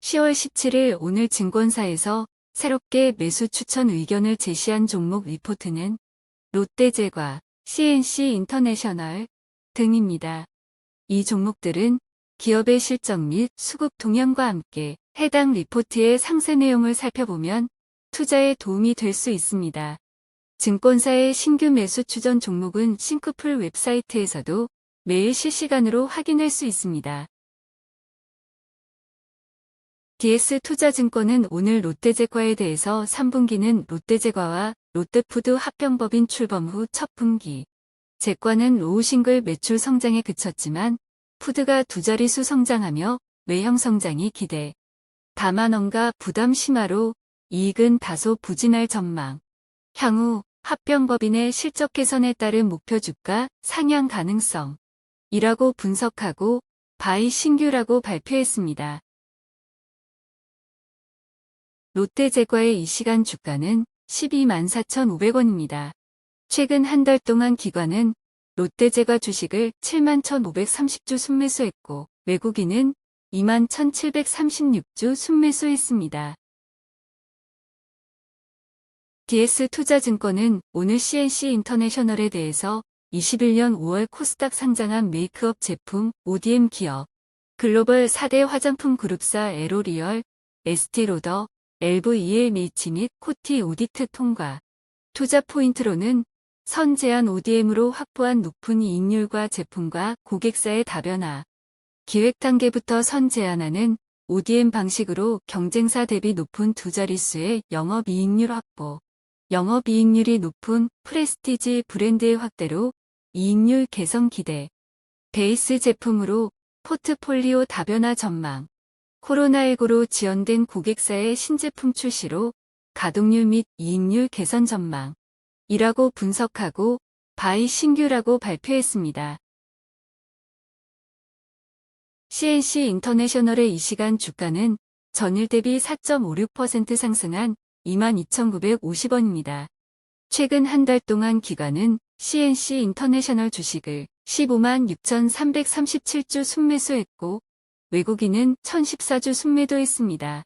(10월 17일) 오늘 증권사에서 새롭게 매수 추천 의견을 제시한 종목 리포트는 롯데제과, CNC 인터내셔널 등입니다. 이 종목들은 기업의 실적 및 수급 동향과 함께 해당 리포트의 상세 내용을 살펴보면 투자에 도움이 될 수 있습니다. 증권사의 신규 매수 추전 종목은 싱크풀 웹사이트에서도 매일 실시간으로 확인할 수 있습니다. DS투자증권은 오늘 롯데제과에 대해서 3분기는 롯데제과와 롯데푸드 합병법인 출범 후 첫 분기. 제과는 로우 싱글 매출 성장에 그쳤지만 푸드가 두 자릿수 성장하며 외형 성장이 기대. 다만 원가 부담 심화로 이익은 다소 부진할 전망. 향후 합병법인의 실적 개선에 따른 목표 주가 상향 가능성. 이라고 분석하고 바이 신규라고 발표했습니다. 롯데제과의 이 시간 주가는 124,500원입니다. 최근 한 달 동안 기관은 롯데제과 주식을 71,530주 순매수했고 외국인은 21,736주 순매수했습니다. DS투자증권은 오늘 CNC 인터내셔널에 대해서 21년 5월 코스닥 상장한 메이크업 제품 ODM 기업, 글로벌 4대 화장품 그룹사 에로리얼, 에스티로더, LVEMH 및 코티 오디트 통과. 투자 포인트로는 선 제한 ODM으로 확보한 높은 이익률과 제품과 고객사의 다변화. 기획 단계부터 선 제한하는 ODM 방식으로 경쟁사 대비 높은 두 자릿수의 영업이익률 확보. 영업이익률이 높은 프레스티지 브랜드의 확대로 이익률 개선 기대. 베이스 제품으로 포트폴리오 다변화 전망. 코로나19로 지연된 고객사의 신제품 출시로 가동률 및 이익률 개선 전망. 이라고 분석하고 바이 신규라고 발표했습니다. CNC 인터내셔널의 이 시간 주가는 전일 대비 4.56% 상승한 22,950원입니다. 최근 한 달 동안 기관은 CNC 인터내셔널 주식을 15만 6,337주 순매수했고 외국인은 1,014주 순매도했습니다.